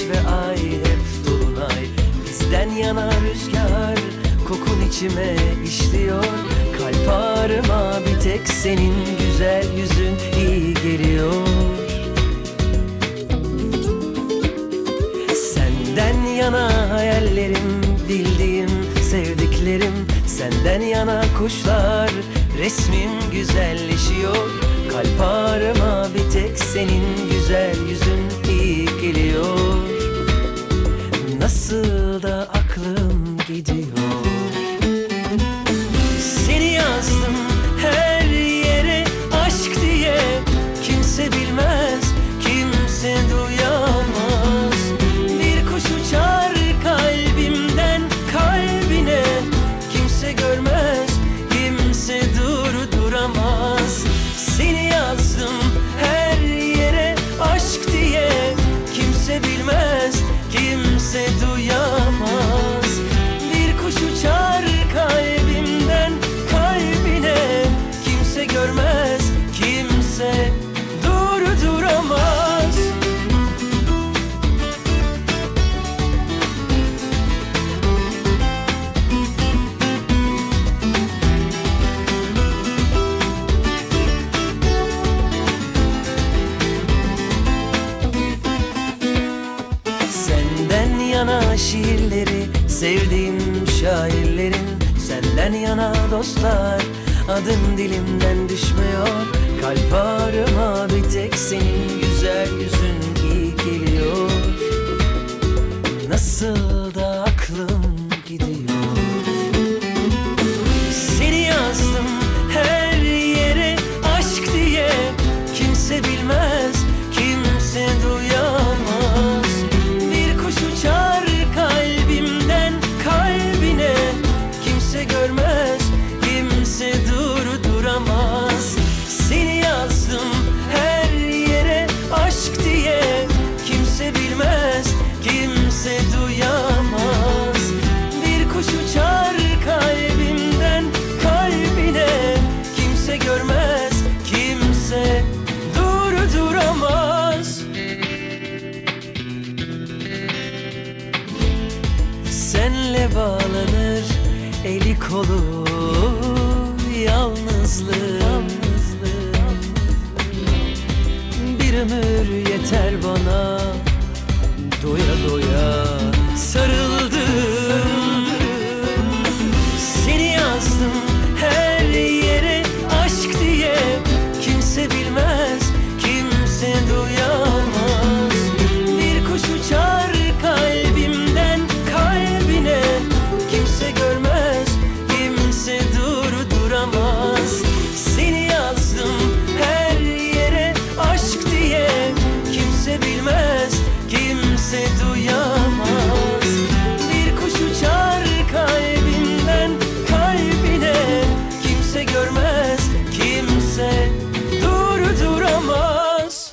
ve ay hep dolunay. Bizden yana rüzgar kokun içime işliyor. Kalp ağrıma bir tek senin güzel yüzün iyi geliyor. Senden yana hayallerim, bildiğim sevdiklerim. Senden yana kuşlar, resmin güzelleşiyor. Kalp ağrıma bir tek senin güzel yüzün aklım gidiyor Sevdiğim şairlerin Senden yana dostlar. Adım dilimden düşmüyor Kalp ağrıma bir tek senin güzel yüzün iyi geliyor. Nasıl da aklım kimse duyamaz. Bir kuş uçar kalbimden kalbine Kimse görmez, kimse durduramaz Senle bağlanır eli kolu